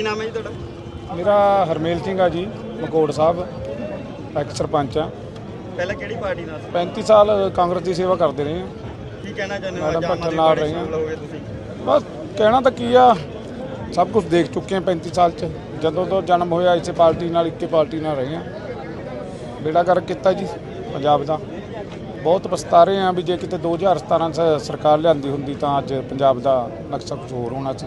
ਨਾਮ ਹੈ ਜੀ ਤੁਹਾਡਾ? ਮੇਰਾ ਹਰਮੇਲ ਸਿੰਘ ਆ ਜੀ ਮਕੋੜ ਸਾਹਿਬ ਐਕਸ ਸਰਪੰਚ ਆ। ਪਹਿਲਾਂ ਕਿਹੜੀ ਪਾਰਟੀ ਨਾਲ ਸੀ? 35 ਸਾਲ ਕਾਂਗਰਸ ਦੀ ਸੇਵਾ ਕਰਦੇ ਰਹੇ ਆ। ਕੀ ਕਹਿਣਾ ਚਾਹੁੰਦੇ ਹੋ? ਮੈਡਮ ਆਮ ਆਦਮੀ ਨਾਲ ਪਾਰਟੀ ਰਹੇ ਹਾਂ। ਸ਼ਾਮਲ ਹੋਗੇ ਤੁਸੀਂ? ਬਸ ਕਹਿਣਾ ਤਾਂ ਕੀ ਆ ਸਭ ਕੁਝ ਦੇਖ ਚੁੱਕੇ ਆ 35 ਸਾਲ ਚ। ਜਦੋਂ ਤੋਂ ਜਨਮ ਹੋਇਆ ਇਸੇ ਪਾਰਟੀ ਨਾਲ ਇੱਕੇ ਪਾਰਟੀ ਨਾਲ ਰਹੇ ਆ। ਬੇੜਾ ਕਰ ਕੀਤਾ ਜੀ ਪੰਜਾਬ ਦਾ। ਬਹੁਤ ਪਛਤਾ ਰਹੇ ਆ ਵੀ ਜੇ ਕਿਤੇ 2017 ਚ ਸਰਕਾਰ ਲਿਆਂਦੀ ਹੁੰਦੀ ਤਾਂ ਅੱਜ ਪੰਜਾਬ ਦਾ ਨਕਸ਼ਾ ਕੁਝ ਹੋਰ ਹੋਣਾ ਸੀ।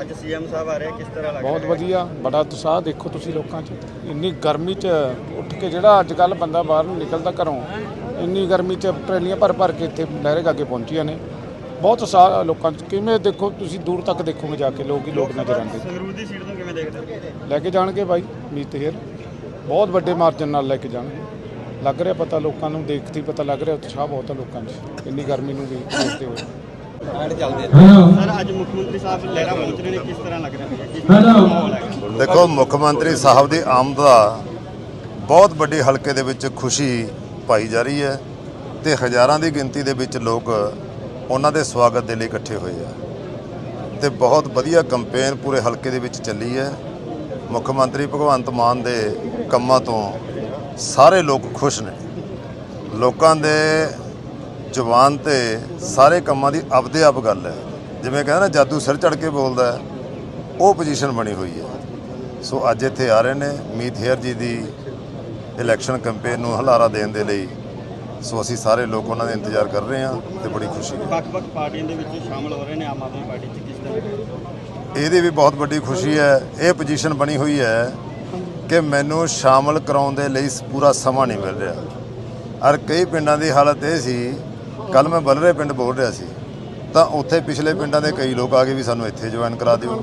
ਅੱਜ ਸੀਐਮ ਸਾਹਿਬ ਆ ਰਹੇ ਕਿਸ ਤਰ੍ਹਾਂ ਲੱਗ ਬਹੁਤ ਹੈ? ਵਧੀਆ ਬੜਾ ਉਤਸ਼ਾਹ ਦੇਖੋ ਤੁਸੀਂ ਲੋਕਾਂ 'ਚ। ਇੰਨੀ ਗਰਮੀ 'ਚ ਉੱਠ ਕੇ ਜਿਹੜਾ ਅੱਜ ਕੱਲ ਬੰਦਾ ਬਾਹਰ ਨੂੰ ਨਿਕਲਦਾ ਘਰੋਂ ਇੰਨੀ ਗਰਮੀ 'ਚ ਟਰੇਲੀਆਂ ਭਰ ਭਰ ਕੇ ਇੱਥੇ ਲਹਿਰੇ ਅੱਗੇ ਪਹੁੰਚੀਆਂ ਨੇ। ਬਹੁਤ ਉਤਸ਼ਾਹ ਲੋਕਾਂ 'ਚ। ਕਿਵੇਂ ਦੇਖੋ ਤੁਸੀਂ ਦੂਰ ਤੱਕ ਦੇਖੋਗੇ ਜਾ ਕੇ ਲੋਕ ਹੀ ਲੋਕ ਨਜ਼ਰ ਆਉਂਦੇ। ਸੰਗਰੂਰ ਦੀ ਸੀਟ ਨੂੰ ਕਿਵੇਂ ਦੇਖਦੇ ਹੋ? ਲੈ ਕੇ ਜਾਣਗੇ ਬਾਈ ਮੀਤ ਹੇਰ ਬਹੁਤ ਵੱਡੇ ਮਾਰਜਨ ਨਾਲ ਲੈ ਕੇ ਜਾਣਗੇ। ਲੱਗ ਰਿਹਾ ਪਤਾ ਲੋਕਾਂ ਨੂੰ ਦੇਖਦੇ ਹੀ ਪਤਾ ਲੱਗ ਰਿਹਾ ਉਤਸ਼ਾਹ ਬਹੁਤ ਆ ਲੋਕਾਂ 'ਚ। ਇੰਨੀ ਗਰਮੀ ਨੂੰ ਵੀ ਦੇਖਦੇ ਹੋਏ। ਸਰ ਅੱਜ ਮੁੱਖ ਮੰਤਰੀ ਸਾਹਿਬ ਲਹਿਰਾ ਪਹੁੰਚ ਰਹੇ ਨੇ ਕਿਸ ਤਰ੍ਹਾਂ ਲੱਗ ਰਿਹਾ? ਹੈ ਕਿਸ ਤਰ੍ਹਾਂ ਦਾ ਮਾਹੌਲ ਹੈ ਦੇਖੋ ਮੁੱਖ ਮੰਤਰੀ ਸਾਹਿਬ ਦੀ ਆਮਦ ਦਾ ਬਹੁਤ ਵੱਡੀ ਹਲਕੇ ਦੇ ਵਿੱਚ ਖੁਸ਼ੀ ਪਾਈ ਜਾ ਰਹੀ ਹੈ ਤੇ ਹਜ਼ਾਰਾਂ ਦੀ ਗਿਣਤੀ ਦੇ ਵਿੱਚ ਲੋਕ ਉਹਨਾਂ ਦੇ ਸਵਾਗਤ ਦੇ ਲਈ ਇਕੱਠੇ ਹੋਏ ਆ। ਤੇ ਬਹੁਤ ਵਧੀਆ ਕੈਂਪੇਨ ਪੂਰੇ ਹਲਕੇ ਦੇ ਵਿੱਚ ਚੱਲੀ ਹੈ। ਮੁੱਖ ਮੰਤਰੀ ਭਗਵੰਤ ਮਾਨ ਦੇ ਕੰਮਾਂ ਤੋਂ ਸਾਰੇ ਲੋਕ ਖੁਸ਼ ਨੇ। ਲੋਕਾਂ ਦੇ ਜ਼ੁਬਾਨ ਤੇ ਸਾਰੇ ਕੰਮਾਂ ਦੀ ਆਪਦੇ ਆਪ ਗੱਲ ਹੈ। ਜਿਵੇਂ ਕਹਿੰਦਾ ਨਾ ਜਾਦੂ ਸਿਰ ਚੜ ਕੇ ਬੋਲਦਾ ਹੈ ਉਹ ਪੋਜੀਸ਼ਨ ਬਣੀ ਹੋਈ ਹੈ। ਸੋ ਅੱਜ ਇੱਥੇ ਆ ਰਹੇ ਨੇ ਮੀਤ ਹੇਅਰ ਜੀ ਦੀ ਇਲੈਕਸ਼ਨ ਕੈਂਪੇਨ ਨੂੰ ਹਲਾਰਾ ਦੇਣ ਦੇ ਲਈ। ਸੋ ਅਸੀਂ ਸਾਰੇ ਲੋਕ ਉਹਨਾਂ ਦਾ ਇੰਤਜ਼ਾਰ ਕਰ ਰਹੇ ਹਾਂ ਤੇ ਬੜੀ ਖੁਸ਼ੀ ਹੈ। ਵੱਖ-ਵੱਖ ਪਾਰਟੀਆਂ ਦੇ ਵਿੱਚ ਸ਼ਾਮਲ ਹੋ ਰਹੇ ਨੇ ਆਮ ਆਦਮੀ ਪਾਰਟੀ 'ਚ ਕਿਸ ਤਰ੍ਹਾਂ? ਇਹਦੀ ਵੀ ਬਹੁਤ ਵੱਡੀ ਖੁਸ਼ੀ ਹੈ। ਇਹ ਪੋਜੀਸ਼ਨ ਬਣੀ ਹੋਈ ਹੈ ਕਿ ਮੈਨੂੰ ਸ਼ਾਮਲ ਕਰਾਉਣ ਦੇ ਲਈ ਪੂਰਾ ਸਮਾਂ ਨਹੀਂ ਮਿਲ ਰਿਹਾ। ਔਰ ਕਈ ਪਿੰਡਾਂ ਦੀ ਹਾਲਤ ਇਹ ਸੀ ਕੱਲ ਮੈਂ ਬਲਰੇ ਪਿੰਡ ਬੋਲ ਰਿਹਾ ਸੀ। ਤਾਂ ਉੱਥੇ ਪਿਛਲੇ ਪਿੰਡਾਂ ਦੇ ਕਈ ਲੋਕ ਆ ਗਏ ਵੀ ਸਾਨੂੰ ਇੱਥੇ ਜੁਆਇਨ ਕਰਾ ਦਿਓ।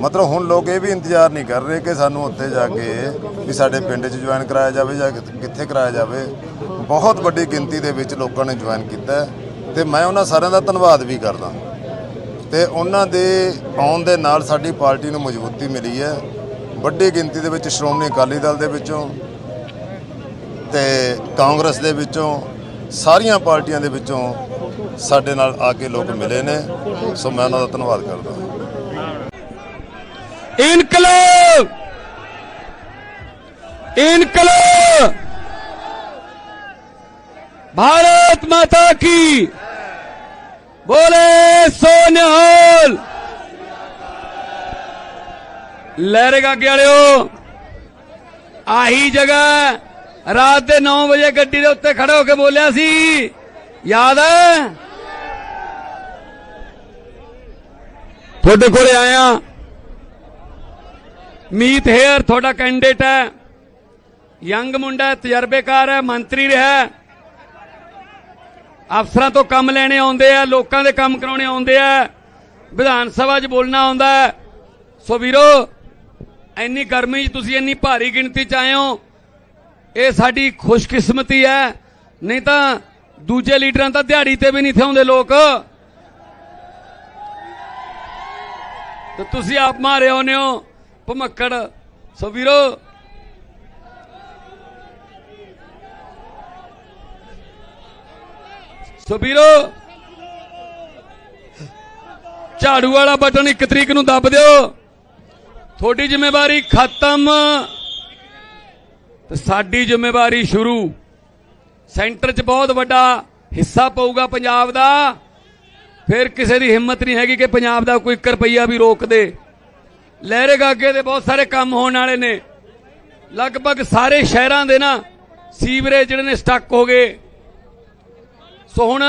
ਮਤਲਬ ਹੁਣ ਲੋਕ ਇਹ ਵੀ ਇੰਤਜ਼ਾਰ ਨਹੀਂ ਕਰ ਰਹੇ ਕਿ ਸਾਨੂੰ ਉੱਥੇ ਜਾ ਕੇ ਵੀ ਸਾਡੇ ਪਿੰਡ 'ਚ ਜੁਆਇਨ ਕਰਾਇਆ ਜਾਵੇ ਜਾਂ ਕਿੱਥੇ ਕਰਾਇਆ ਜਾਵੇ। ਬਹੁਤ ਵੱਡੀ ਗਿਣਤੀ ਦੇ ਵਿੱਚ ਲੋਕਾਂ ਨੇ ਜੁਆਇਨ ਕੀਤਾ ਹੈ ਤੇ ਮੈਂ ਉਹਨਾਂ ਸਾਰਿਆਂ ਦਾ ਧੰਨਵਾਦ ਵੀ ਕਰਦਾ। ਤੇ ਉਹਨਾਂ ਦੇ ਆਉਣ ਦੇ ਨਾਲ ਸਾਡੀ ਪਾਰਟੀ ਨੂੰ ਮਜ਼ਬੂਤੀ ਮਿਲੀ ਹੈ। ਵੱਡੀ ਗਿਣਤੀ ਦੇ ਵਿੱਚ ਸ਼੍ਰੋਮਣੀ ਅਕਾਲੀ ਦਲ ਦੇ ਵਿੱਚੋਂ ਤੇ ਕਾਂਗਰਸ ਦੇ ਵਿੱਚੋਂ ਸਾਰੀਆਂ ਪਾਰਟੀਆਂ ਦੇ ਵਿੱਚੋਂ ਸਾਡੇ ਨਾਲ ਆ ਕੇ ਲੋਕ ਮਿਲੇ ਨੇ ਸੋ ਮੈਂ ਉਹਨਾਂ ਦਾ ਧੰਨਵਾਦ ਕਰਦਾ इनकलाब इनकलाब भारत माता की बोले सोनिहाल ਲਹਿਰੇ ਗਾਗੇ ਵਾਲਿਓ ਆਹੀ ਜਗ੍ਹਾ ਰਾਤ ਦੇ 9 ਵਜੇ ਗੱਡੀ ਦੇ ਉੱਤੇ ਖੜੇ ਹੋ ਕੇ ਬੋਲਿਆ ਸੀ। ਯਾਦ ਹੈ? ਤੁਹਾਡੇ ਕੋਲੇ ਆਇਆ। ਮੀਤ ਹੇਅਰ ਤੁਹਾਡਾ ਕੈਂਡੀਡੇਟ ਹੈ। ਯੰਗ ਮੁੰਡਾ ਹੈ, ਤਜਰਬੇਕਾਰ ਹੈ, ਮੰਤਰੀ ਰਿਹਾ ਅਫਸਰਾਂ ਤੋਂ ਕੰਮ ਲੈਣੇ ਆਉਂਦੇ ਆ, ਲੋਕਾਂ ਦੇ ਕੰਮ ਕਰਾਉਣੇ ਆਉਂਦੇ ਆ। ਵਿਧਾਨ ਸਭਾ 'ਚ ਬੋਲਣਾ ਆਉਂਦਾ ਸੋ ਵੀਰੋ, ਇੰਨੀ ਗਰਮੀ 'ਚ ਤੁਸੀਂ ਇੰਨੀ ਭਾਰੀ ਗਿਣਤੀ 'ਚ ਆਏ ਹੋ। ਇਹ ਸਾਡੀ ਖੁਸ਼ਕਿਸਮਤੀ ਹੈ। ਨਹੀਂ ਤਾਂ ਦੂਜੇ ਲੀਡਰਾਂ ਤਾਂ ਦਿਹਾੜੀ ਤੇ ਵੀ ਨਹੀਂ ਥਿਆਉਂਦੇ ਲੋਕ। ਤੇ ਤੁਸੀਂ ਆਪ ਮਾਰੇ ਹੋਨੇ ਹੋ, ਭਮੱਕੜ। ਸੋ ਵੀਰੋ ਸੋ ਵੀਰੋ, ਝਾੜੂ ਵਾਲਾ ਬਟਨ ਇੱਕ ਤਰੀਕ ਨੂੰ ਦੱਬ ਦਿਓ। ਤੁਹਾਡੀ ਜ਼ਿੰਮੇਵਾਰੀ ਖਤਮ। ਤੇ ਸਾਡੀ ਜ਼ਿੰਮੇਵਾਰੀ ਸ਼ੁਰੂ। ਸੈਂਟਰ 'ਚ ਬਹੁਤ ਵੱਡਾ ਹਿੱਸਾ ਪਊਗਾ ਪੰਜਾਬ ਦਾ। ਫਿਰ ਕਿਸੇ ਦੀ ਹਿੰਮਤ ਨਹੀਂ ਹੈਗੀ ਕਿ ਪੰਜਾਬ ਦਾ ਕੋਈ 1 ਰੁਪਈਆ ਵੀ ਰੋਕ ਦੇ। ਲਹਿਰੇ ਗਾਗੇ ਦੇ ਬਹੁਤ ਸਾਰੇ ਕੰਮ ਹੋਣ ਵਾਲੇ ਨੇ। ਲਗਭਗ ਸਾਰੇ ਸ਼ਹਿਰਾਂ ਦੇ ਨਾ ਸੀਵਰੇਜ ਜਿਹੜੇ ਨੇ ਸਟਕ ਹੋ ਗਏ। ਸੋ ਹੁਣ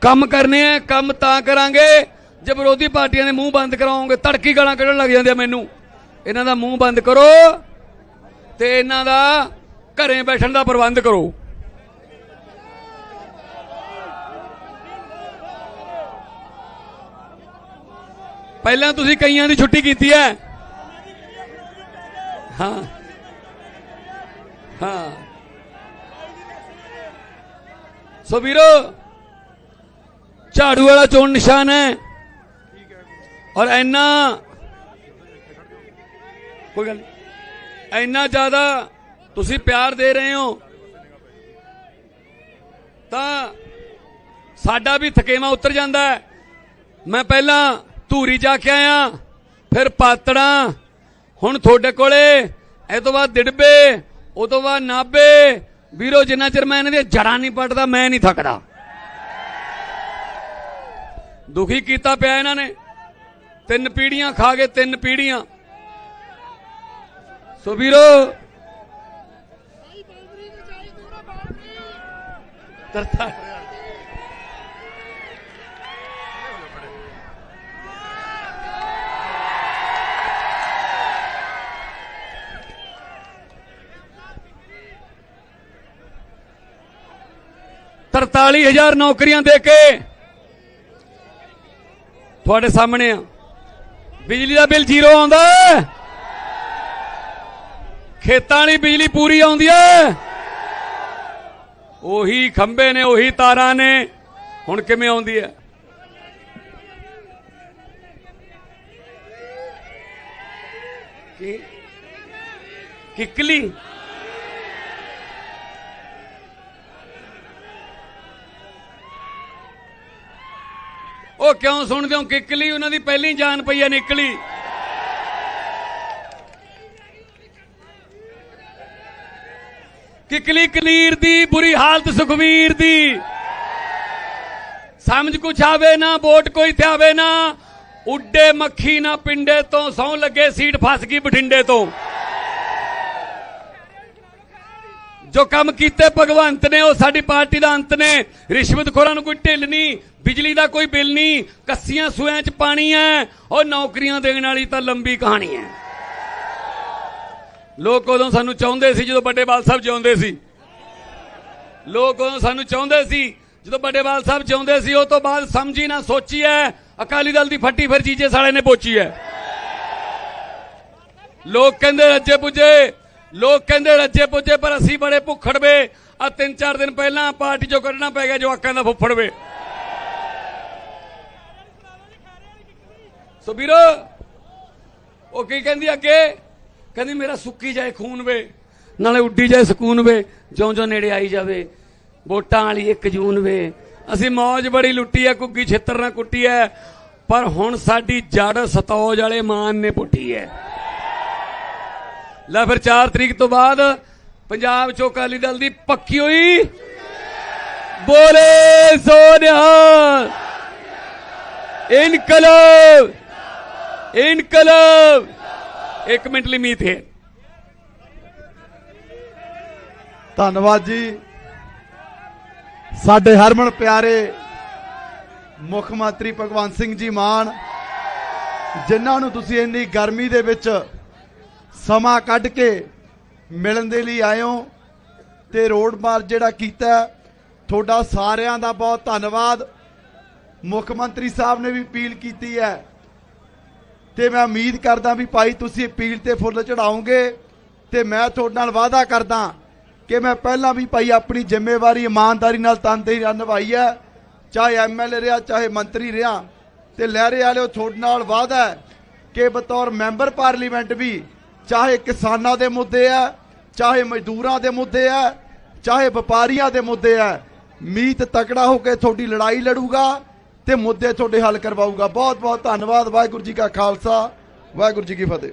ਕੰਮ ਕਰਨੇ ਆ, ਕੰਮ ਤਾਂ ਕਰਾਂਗੇ। ਜੇ ਵਿਰੋਧੀ ਪਾਰਟੀਆਂ ਦੇ ਮੂੰਹ ਬੰਦ ਕਰਾਓਗੇ, ਤੜਕੀ ਗਾਲਾਂ ਕੱਢਣ ਲੱਗ ਜਾਂਦੇ ਮੈਨੂੰ। ਇਹਨਾਂ ਦਾ ਮੂੰਹ ਬੰਦ ਕਰੋ। ਤੇ ਇਹਨਾਂ ਦਾ ਘਰੇ ਬੈਠਣ ਦਾ ਪ੍ਰਬੰਧ ਕਰੋ। ਪਹਿਲਾਂ ਤੁਸੀਂ ਕਈਆਂ ਦੀ ਛੁੱਟੀ ਕੀਤੀ ਹੈ। ਹਾਂ। ਹਾਂ। ਸੋ ਵੀਰੋ, ਝਾੜੂ ਵਾਲਾ ਚੋਣ ਨਿਸ਼ਾਨ ਹੈ। ਔਰ ਇੰਨਾ ਕੋਈ ਗੱਲ ਨਹੀਂ। ਇੰਨਾ ਜ਼ਿਆਦਾ ਤੁਸੀਂ ਪਿਆਰ ਦੇ ਰਹੇ ਹੋ, ਤਾਂ ਸਾਡਾ ਵੀ ਥਕੇਵਾ ਉਤਰ ਜਾਂਦਾ ਹੈ। ਮੈਂ ਪਹਿਲਾਂ ਧੂਰੀ ਜਾ ਕੇ ਆਇਆ, ਫਿਰ ਪਾਤੜਾਂ, ਹੁਣ ਤੁਹਾਡੇ ਕੋਲੇ, ਇਹ ਤੋਂ ਬਾਅਦ ਦਿੜਬੇ, ਉਹ ਤੋਂ ਬਾਅਦ ਨਾਬੇ। ਵੀਰੋ, ਜਿੰਨਾ ਚਿਰ ਮੈਂ ਇਹਨਾਂ ਦੀਆਂ ਜੜਾਂ ਨਹੀਂ ਪੱਟਦਾ, ਮੈਂ ਨਹੀਂ ਥੱਕਦਾ। ਦੁਖੀ ਕੀਤਾ ਪਿਆ ਇਹਨਾਂ ਨੇ। ਤਿੰਨ ਪੀੜੀਆਂ ਖਾ ਗਏ ਤਿੰਨ ਪੀੜੀਆਂ ਸੋ ਵੀਰੋ, ਤਰਤਾ ਤਰਤਾਲੀ ਹਜ਼ਾਰ ਨੌਕਰੀਆਂ ਦੇ ਕੇ ਤੁਹਾਡੇ ਸਾਹਮਣੇ ਆ। ਬਿਜਲੀ ਦਾ ਬਿੱਲ ਜ਼ੀਰੋ ਆਉਂਦਾ ਖੇਤਾਂ ਵਾਲੀ ਬਿਜਲੀ ਪੂਰੀ ਆਉਂਦੀ ਹੈ। ਉਹੀ ਖੰਭੇ ਨੇ, ਉਹੀ ਤਾਰਾਂ ਨੇ। ਹੁਣ ਕਿਵੇਂ ਆਉਂਦੀ ਹੈ? ਕੀ? ਕਿਕਲੀ? ਉਹ ਕਿਉਂ ਸੁਣਦੇ ਹੋ? ਕਿਕਲੀ ਉਹਨਾਂ ਦੀ ਪਹਿਲੀ ਜਾਨ ਪਈ ਹੈ ਨਿਕਲੀ। ਕਿਕਲੀ ਕਲੀਰ ਦੀ, ਬੁਰੀ ਹਾਲਤ ਸੁਖਵੀਰ ਦੀ। ਸਮਝ ਕੁਛ ਆਵੇ ਨਾ, ਵੋਟ ਕੋਈ ਤੇ ਆਵੇ ਨਾ। ਉੱਡੇ ਮੱਖੀ ਨਾ ਪਿੰਡੇ ਤੋਂ, ਸੌ ਲੱਗੇ ਸੀਟ ਫਸ ਗਈ ਬਠਿੰਡੇ ਤੋਂ। ਜੋ ਕੰਮ ਕੀਤੇ ਭਗਵੰਤ ਨੇ, ਉਹ ਸਾਡੀ ਪਾਰਟੀ ਦਾ ਅੰਤ ਨੇ। ਰਿਸ਼ਵਤਖੋਰਾਂ ਨੂੰ ਕੋਈ ਢਿੱਲ ਨਹੀਂ, ਬਿਜਲੀ ਦਾ ਕੋਈ ਬਿੱਲ ਨਹੀਂ, ਕੱਸੀਆਂ ਸੂਆਂ 'ਚ ਪਾਣੀ ਹੈ, ਉਹ ਨੌਕਰੀਆਂ ਦੇਣ ਵਾਲੀ ਤਾਂ ਲੰਬੀ ਕਹਾਣੀ ਹੈ। ਲੋਕ ਉਦੋਂ ਸਾਨੂੰ ਚਾਹੁੰਦੇ ਸੀ ਜਦੋਂ ਵੱਡੇ ਬਾਲ ਸਾਹਿਬ ਜਿਉਂਦੇ ਸੀ। ਲੋਕ ਉਦੋਂ ਸਾਨੂੰ ਚਾਹੁੰਦੇ ਸੀ ਜਦੋਂ ਵੱਡੇ ਬਾਲ ਸਾਹਿਬ ਜਿਉਂਦੇ ਸੀ, ਉਹ ਤੋਂ ਬਾਅਦ ਸਮਝੀ ਨਾ ਸੋਚੀ ਹੈ ਅਕਾਲੀ ਦਲ ਦੀ ਫੱਟੀ ਫਿਰ ਜੀਜੇ ਸਾਲੇ ਨੇ ਪੋਚੀ ਹੈ ਲੋਕ ਕਹਿੰਦੇ ਰੱਜੇ ਪੁੱਜੇ, ਲੋਕ ਕਹਿੰਦੇ ਰੱਜੇ ਪੁੱਜੇ, ਪਰ ਅਸੀਂ ਬੜੇ ਭੁੱਖੜਵੇ ਆ ਤਿੰਨ ਚਾਰ ਦਿਨ ਪਹਿਲਾਂ ਪਾਰਟੀ ਚੋਂ ਕੱਢਣਾ ਪੈ ਗਿਆ ਜਵਾਕਾਂ ਦਾ ਫੁੱਫੜਵੇ ਸੋ ਵੀਰੋ, ਉਹ ਕੀ ਕਹਿੰਦੀ ਅੱਗੇ? ਕਹਿੰਦੀ, ਮੇਰਾ ਸੁੱਕੀ ਜਾਏ ਖੂਨ ਵੇ, ਨਾਲੇ ਉੱਡੀ ਜਾਏ ਸਕੂਨ ਵੇ ਜਿਉਂ ਜਿਉਂ ਨੇੜੇ ਆਈ ਜਾਵੇ, ਵੋਟਾਂ ਵਾਲੀ 1 ਜੂਨ ਵੇ। ਅਸੀਂ ਮੌਜ ਬੜੀ ਲੁੱਟੀ ਐ ਕੁੱਗੀ ਛੇਤਰ ਨਾਲ ਕੁੱਟੀ ਐ ਪਰ ਹੁਣ ਸਾਡੀ ਜੜ ਸਤੌਜ ਵਾਲੇ ਮਾਨ ਨੇ ਪੁੱਟੀ ਐ। ਲੈ ਫਿਰ 4 ਤਰੀਕ ਤੋਂ ਬਾਅਦ ਪੰਜਾਬ ਚੋਂ ਅਕਾਲੀ ਦਲ ਦੀ ਪੱਕੀ ਹੋਈ। ਬੋਲੇ ਸੋਨਿਹਾਲ ਇਨਕਲਾਬ ਇਨਕਲਾਬ। ਇੱਕ ਮਿੰਟ ਲਈ ਮੀਤ ਹੈ। ਧੰਨਵਾਦ ਜੀ। ਸਾਡੇ ਹਰਮਨ ਪਿਆਰੇ ਮੁੱਖ ਮੰਤਰੀ ਭਗਵੰਤ ਸਿੰਘ ਜੀ ਮਾਨ, ਜਿਨ੍ਹਾਂ ਨੂੰ ਤੁਸੀਂ ਇੰਨੀ ਗਰਮੀ ਦੇ ਵਿੱਚ ਸਮਾਂ ਕੱਢ ਕੇ ਮਿਲਣ ਦੇ ਲਈ ਆਏ ਹੋ ਤੇ ਰੋਡ ਮਾਰਚ ਜਿਹੜਾ ਕੀਤਾ ਤੁਹਾਡਾ ਸਾਰਿਆਂ ਦਾ ਬਹੁਤ ਧੰਨਵਾਦ। ਮੁੱਖ ਮੰਤਰੀ ਸਾਹਿਬ ਨੇ ਵੀ ਅਪੀਲ ਕੀਤੀ ਹੈ ਤੇ ਮੈਂ ਉਮੀਦ ਕਰਦਾ ਵੀ ਭਾਈ ਤੁਸੀਂ ਅਪੀਲ ਤੇ ਫੁੱਲ ਚੜਾਓਗੇ ਤੇ ਮੈਂ ਤੁਹਾਡੇ ਨਾਲ ਵਾਅਦਾ ਕਰਦਾ ਕਿ ਮੈਂ ਪਹਿਲਾਂ ਵੀ ਭਾਈ ਆਪਣੀ ਜ਼ਿੰਮੇਵਾਰੀ ਇਮਾਨਦਾਰੀ ਨਾਲ ਤਨਦੇਹੀ ਨਾਲ ਨਿਭਾਈ ਹੈ, ਚਾਹੇ ਐਮਐਲਏ ਰਿਹਾ, ਚਾਹੇ ਮੰਤਰੀ ਰਿਹਾ, ਤੇ ਲਹਿਰੇ ਵਾਲਿਓ ਤੁਹਾਡੇ ਨਾਲ ਵਾਅਦਾ ਹੈ ਕਿ ਬਤੌਰ ਮੈਂਬਰ ਪਾਰਲੀਮੈਂਟ ਵੀ ਚਾਹੇ ਕਿਸਾਨਾਂ ਦੇ ਮੁੱਦੇ ਆ ਚਾਹੇ ਮਜ਼ਦੂਰਾਂ ਦੇ ਮੁੱਦੇ ਆ ਚਾਹੇ ਵਪਾਰੀਆਂ ਦੇ ਮੁੱਦੇ ਆ ਮੀਤ ਤਕੜਾ ਹੋ ਕੇ ਤੁਹਾਡੀ ਲੜਾਈ ਲੜੂਗਾ ਤੇ ਮੁੱਦੇ ਤੁਹਾਡੇ ਹੱਲ ਕਰਵਾਊਗਾ। ਬਹੁਤ ਬਹੁਤ ਧੰਨਵਾਦ। ਵਾਹਿਗੁਰੂ ਜੀ ਕਾ ਖਾਲਸਾ। ਵਾਹਿਗੁਰੂ ਜੀ ਕੀ ਫਤਿਹ।